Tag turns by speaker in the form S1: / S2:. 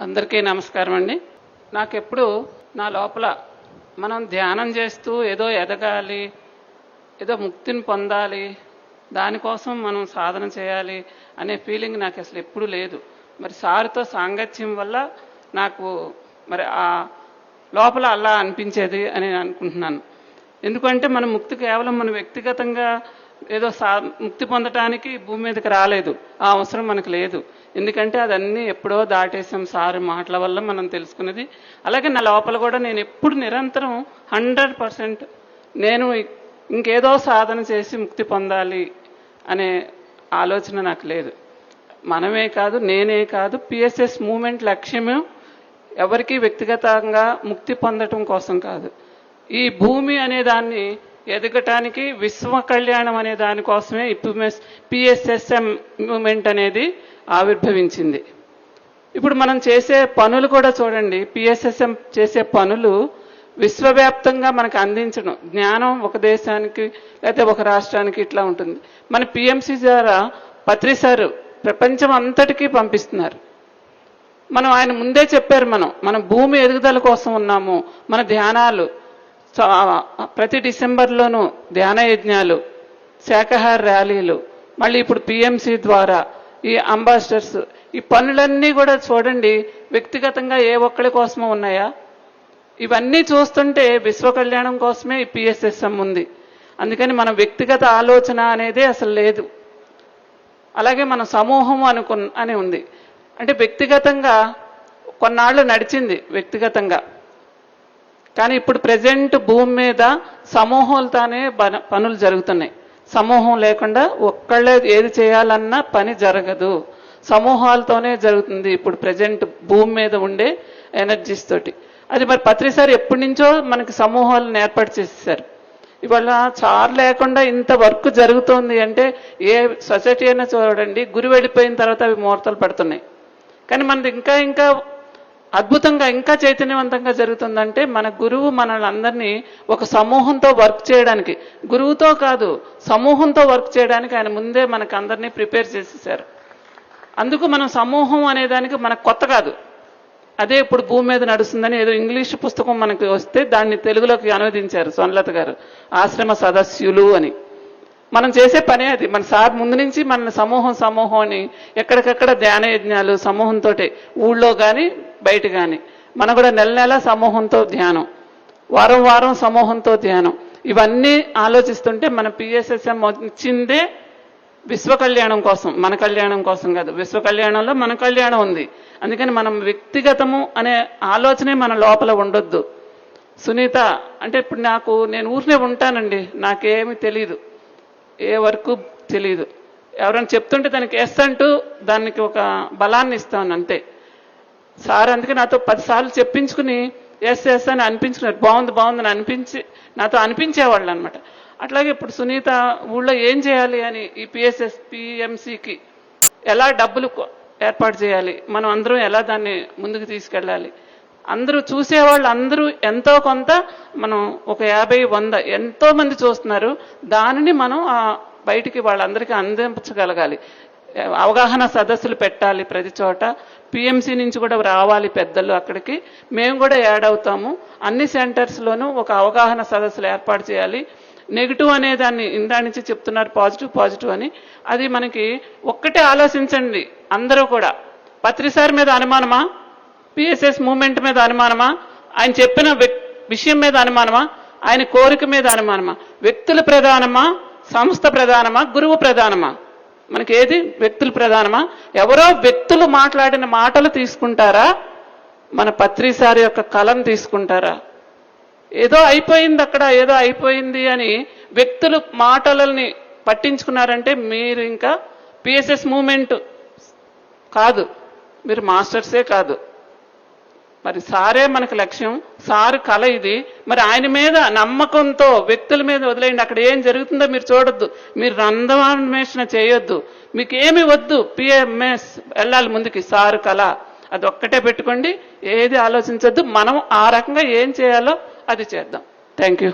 S1: అందరికీ నమస్కారం అండి. నాకెప్పుడు నా లోపల మనం ధ్యానం చేస్తూ ఏదో ఎదగాలి ఏదో ముక్తిని పొందాలి దానికోసం మనం సాధన చేయాలి అనే ఫీలింగ్ నాకు అసలు ఎప్పుడూ లేదు. మరి సార్తో సాంగత్యం వల్ల నాకు మరి ఆ లోపల అలా అనిపించేది అని నేను అనుకుంటున్నాను. ఎందుకంటే మన ముక్తి కేవలం మన వ్యక్తిగతంగా ఏదో సా ముక్తి పొందటానికి భూమి మీదకి రాలేదు. ఆ అవసరం మనకు లేదు. ఎందుకంటే అదన్నీ ఎప్పుడో దాటేసాం సార్ మాటల వల్ల మనం తెలుసుకున్నది. అలాగే నా లోపల కూడా నేను ఎప్పుడు నిరంతరం హండ్రెడ్ పర్సెంట్ నేను ఇంకేదో సాధన చేసి ముక్తి పొందాలి అనే ఆలోచన నాకు లేదు. మనమే కాదు నేనే కాదు పిఎస్ఎస్ మూమెంట్ లక్ష్యము ఎవరికి వ్యక్తిగతంగా ముక్తి పొందటం కోసం కాదు. ఈ భూమి అనే దాన్ని ఎదగటానికి విశ్వ కళ్యాణం అనే దానికోసమే ఇప్పుడు పిఎస్ఎస్ఎం మూమెంట్ అనేది ఆవిర్భవించింది. ఇప్పుడు మనం చేసే పనులు కూడా చూడండి. పిఎస్ఎస్ఎం చేసే పనులు విశ్వవ్యాప్తంగా మనకు అందించడం. జ్ఞానం ఒక దేశానికి లేకపోతే ఒక రాష్ట్రానికి ఇట్లా ఉంటుంది. మన పిఎంసి ద్వారా పత్రిసారు ప్రపంచం అంతటికీ పంపిస్తున్నారు. మనం ఆయన ముందే చెప్పారు మనం. మన భూమి ఎదుగుదల కోసం ఉన్నాము. మన ధ్యానాలు ప్రతి డిసెంబర్లోనూ ధ్యాన యజ్ఞాలు శాఖాహార ర్యాలీలు మళ్ళీ ఇప్పుడు పిఎంసి ద్వారా ఈ అంబాసిడర్స్ ఈ పనులన్నీ కూడా చూడండి వ్యక్తిగతంగా ఏ ఒక్కడి కోసమో ఉన్నాయా? ఇవన్నీ చూస్తుంటే విశ్వ కళ్యాణం కోసమే ఈ పిఎస్ఎస్ఎం ఉంది. అందుకని మన వ్యక్తిగత ఆలోచన అనేది అసలు లేదు. అలాగే మన సమూహం అనుకు అని ఉంది. అంటే వ్యక్తిగతంగా కొన్నాళ్ళు నడిచింది వ్యక్తిగతంగా. కానీ ఇప్పుడు ప్రజెంట్ భూమి మీద సమూహాలతోనే పనులు జరుగుతున్నాయి. సమూహం లేకుండా ఒక్కళ్ళే ఏది చేయాలన్నా పని జరగదు. సమూహాలతోనే జరుగుతుంది ఇప్పుడు ప్రజెంట్ భూమి మీద ఉండే ఎనర్జీస్ తోటి. అది మరి పత్రిసారి ఎప్పటి నుంచో మనకి సమూహాలను ఏర్పాటు చేసేసారు. ఇవాళ చార్ లేకుండా ఇంత వర్క్ జరుగుతోంది అంటే ఏ సొసైటీ అయినా చూడండి గురి వెళ్ళిపోయిన తర్వాత అవి ముహూర్తాలు పడుతున్నాయి. కానీ మనది ఇంకా ఇంకా అద్భుతంగా ఇంకా చైతన్యవంతంగా జరుగుతుందంటే మన గురువు మనల్ని అందరినీ ఒక సమూహంతో వర్క్ చేయడానికి గురువుతో కాదు సమూహంతో వర్క్ చేయడానికి ఆయన ముందే మనకు అందరినీ ప్రిపేర్ చేసేసారు అందుకు మనం సమూహం అనేదానికి మనకు కొత్త కాదు. అదే ఇప్పుడు భూమి మీద నడుస్తుందని ఏదో ఇంగ్లీష్ పుస్తకం మనకి వస్తే దాన్ని తెలుగులోకి అనువదించారు సొన్లత గారు ఆశ్రమ సదస్యులు అని. మనం చేసే పనే అది. మన సార్ ముందు నుంచి మన సమూహం సమూహం అని ఎక్కడికక్కడ ధ్యాన యజ్ఞాలు సమూహంతో ఊళ్ళో కానీ బయట కానీ మన కూడా నెల నెల సమూహంతో ధ్యానం. వారం వారం సమూహంతో ధ్యానం. ఇవన్నీ ఆలోచిస్తుంటే మన పిఎస్ఎస్ఎం వచ్చిందే విశ్వ కళ్యాణం కోసం మన కళ్యాణం కోసం కాదు. విశ్వ కళ్యాణంలో మన కళ్యాణం ఉంది. అందుకని మనం వ్యక్తిగతము అనే ఆలోచనే మన లోపల ఉండొద్దు. సునీత అంటే ఇప్పుడు నాకు నేను ఊరినే ఉంటానండి. నాకేమి తెలియదు ఏ వరకు తెలియదు ఎవరైనా చెప్తుంటే దానికి ఎస్ అంటూ దానికి ఒక బలాన్ని ఇస్తాను అంతే. సార్ అందుకే నాతో పదిసార్లు చెప్పించుకుని ఎస్ ఎస్ అని అనిపించుకున్నారు. బాగుంది బాగుంది అని అనిపించి నాతో అనిపించేవాళ్ళు అనమాట అట్లాగే ఇప్పుడు సునీత ఊళ్ళో ఏం చేయాలి అని ఈ పిఎస్ఎస్ పిఎంసికి ఎలా డబ్బులు ఏర్పాటు చేయాలి? మనం అందరం ఎలా దాన్ని ముందుకు తీసుకెళ్ళాలి? అందరూ చూసేవాళ్ళు అందరూ ఎంతో కొంత మనం ఒక యాభై వంద ఎంతో మంది చూస్తున్నారు. దానిని మనం బయటికి వాళ్ళందరికీ అందించగలగాలి. అవగాహన సదస్సులు పెట్టాలి ప్రతి చోట. పిఎంసీ నుంచి కూడా రావాలి పెద్దలు అక్కడికి. మేము కూడా యాడ్ అవుతాము. అన్ని సెంటర్స్లోనూ ఒక అవగాహన సదస్సులు ఏర్పాటు చేయాలి. నెగిటివ్ అనే దాన్ని ఇందా నుంచి చెప్తున్నారు పాజిటివ్ పాజిటివ్ అని. అది మనకి ఒక్కటే ఆలోచించండి అందరూ కూడా. పత్రిసారి మీద అనుమానమా? పిఎస్ఎస్ మూమెంట్ మీద అనుమానమా? ఆయన చెప్పిన వ్యక్- విషయం మీద అనుమానమా? ఆయన కోరిక మీద అనుమానమా? వ్యక్తులు ప్రధానమా? సంస్థ ప్రధానమా? గురువు ప్రధానమా? మనకి ఏది వ్యక్తులు ప్రధానమా? ఎవరో వ్యక్తులు మాట్లాడిన మాటలు తీసుకుంటారా? మన పత్రిసారి యొక్క కలం తీసుకుంటారా? ఏదో అయిపోయింది అక్కడ ఏదో అయిపోయింది అని వ్యక్తులు మాటలని పట్టించుకున్నారంటే మీరు ఇంకా పిఎస్ఎస్ మూమెంట్ కాదు. మీరు మాస్టర్సే కాదు. మరి సారే మనకు లక్ష్యం. సారు కళ ఇది. మరి ఆయన మీద నమ్మకంతో వ్యక్తుల మీద వదిలేయండి. అక్కడ ఏం జరుగుతుందో మీరు చూడొద్దు. మీరు రంధమాన్వేషణ చేయొద్దు. మీకు ఏమి వద్దు పిఎంఎస్ వెళ్ళాలి ముందుకి. సారు కళ అది ఒక్కటే పెట్టుకోండి. ఏది ఆలోచించొద్దు. మనం ఆ రకంగా ఏం చేయాలో అది చేద్దాం. Thank you